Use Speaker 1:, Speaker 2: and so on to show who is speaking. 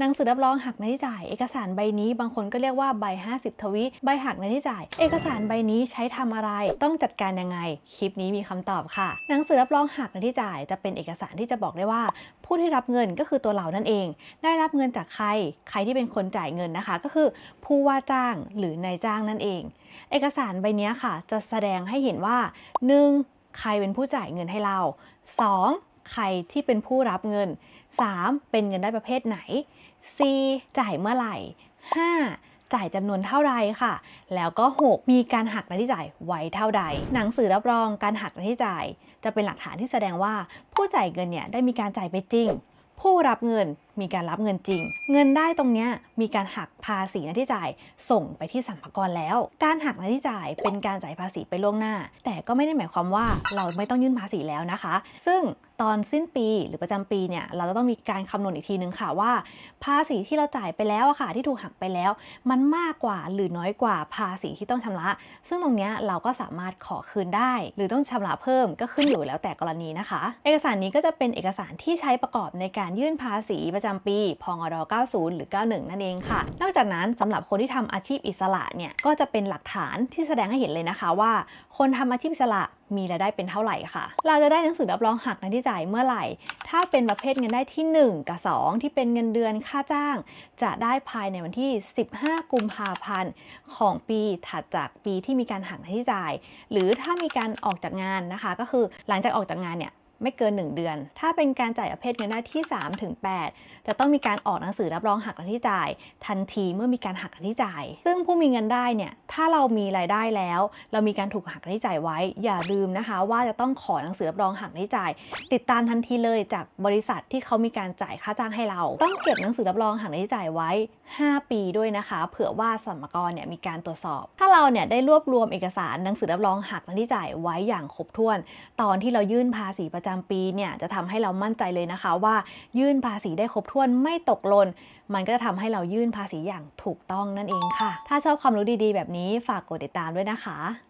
Speaker 1: หนังสือรับรองหักในที่จ่าย เอกสารใบนี้บางคนก็เรียกว่าใบ 50 ทวีใบหักในที่จ่าย เอกสารใบนี้ใช้ทำอะไร ต้องจัดการยังไง คลิปนี้มีคำตอบค่ะ หนังสือรับรองหักในที่จ่าย จะเป็นเอกสารที่จะบอกได้ว่า ผู้ที่รับเงินก็คือตัวเรานั่นเอง ได้รับเงินจากใคร ใครที่เป็นคนจ่ายเงินนะคะ ก็คือผู้ว่าจ้างหรือนายจ้างนั่นเอง เอกสารใบนี้ค่ะ จะแสดงให้เห็นว่า 1. ใครเป็นผู้จ่ายเงินให้เรา 2. ใครที่เป็นผู้รับเงิน 3. เป็นเงินได้ประเภทไหน 4. จ่ายเมื่อไหร่ 5. จ่ายจำนวนเท่าไรค่ะ แล้วก็ 6. มีการหักรายที่จ่ายไว้เท่าใด หนังสือรับรองการหักรายที่จ่าย จะเป็นหลักฐานที่แสดงว่า ผู้จ่ายเงินเนี่ยได้มีการจ่ายไปจริง ผู้รับเงิน มีการรับเงินจริง เงินได้ตรงนี้มีการหักภาษีหน้าที่จ่ายส่งไปที่สรรพากรแล้ว การหักหน้าที่จ่ายเป็นการจ่ายภาษีไปล่วงหน้า แต่ก็ไม่ได้หมายความว่าเราไม่ต้องยื่นภาษีแล้วนะคะ ซึ่งตอนสิ้นปีหรือประจำปีเนี่ยเราจะต้องมีการคำนวณอีกทีนึงค่ะว่า ภาษีที่เราจ่ายไปแล้วอะค่ะที่ถูกหักไปแล้ว มันมากกว่าหรือน้อยกว่าภาษีที่ต้องชำระ ซึ่งตรงนี้เราก็สามารถขอคืนได้ หรือต้องชำระเพิ่มก็ขึ้นอยู่แล้วแต่กรณีนะคะ เอกสารนี้ก็จะเป็นเอกสารที่ใช้ประกอบในการยื่นภาษีประจำปีพงร90 หรือ 91 นั่นเองค่ะ นอกจากนั้นสำหรับคนที่ทำอาชีพอิสระเนี่ยก็จะเป็นหลักฐานที่แสดงให้เห็นเลยนะคะว่า คนทำอาชีพอิสระมีรายได้เป็นเท่าไหร่ค่ะ เราจะได้หนังสือรับรองหักหน้าที่จ่ายเมื่อไหร่ ถ้าเป็นประเภทเงินได้ที่ 1 กับ 2 ที่เป็นเงินเดือนค่าจ้าง จะได้ภายในวันที่ 15 กุมภาพันธ์ของปีถัดจากปีที่มีการหักหน้าที่จ่าย หรือถ้ามีการออกจากงานนะคะ ก็คือหลังจากออกจากงานเนี่ย ไม่เกิน 1 เดือน ถ้าเป็นการจ่ายประเภทเงินได้ที่ 3 ถึง 8 จะต้องมีการออกหนังสือรับรองหักหน้าที่จ่าย ทันทีเมื่อมีการหักหน้าที่จ่าย ซึ่งผู้มีเงินได้เนี่ยถ้าเรามีรายได้แล้ว เรามีการถูกหักหน้าที่จ่ายไว้ อย่าลืมนะคะ ว่าจะต้องขอหนังสือรับรองหักหน้าที่จ่าย ติดตามทันทีเลยจากบริษัทที่เขามีการจ่ายค่าจ้างให้เรา ต้องเก็บหนังสือรับรองหักหน้าที่จ่ายไว้ 5 ปีด้วยนะคะ เผื่อว่าสรรกรเนี่ยมีการตรวจสอบ ถ้าเราเนี่ยได้รวบรวมเอกสารหนังสือรับรองหักหน้าที่จ่ายไว้อย่างครบถ้วน ตอนที่เรายื่นภาษีประจำประจำปีเนี่ยจะทำให้เรามั่นใจเลยนะคะ ว่ายื่นภาษีได้ครบถ้วนไม่ตกหล่นมันก็จะทำให้เรายื่นภาษีอย่างถูกต้องนั่นเองค่ะ ถ้าชอบความรู้ดีๆ แบบนี้ฝากกดติดตามด้วยนะคะ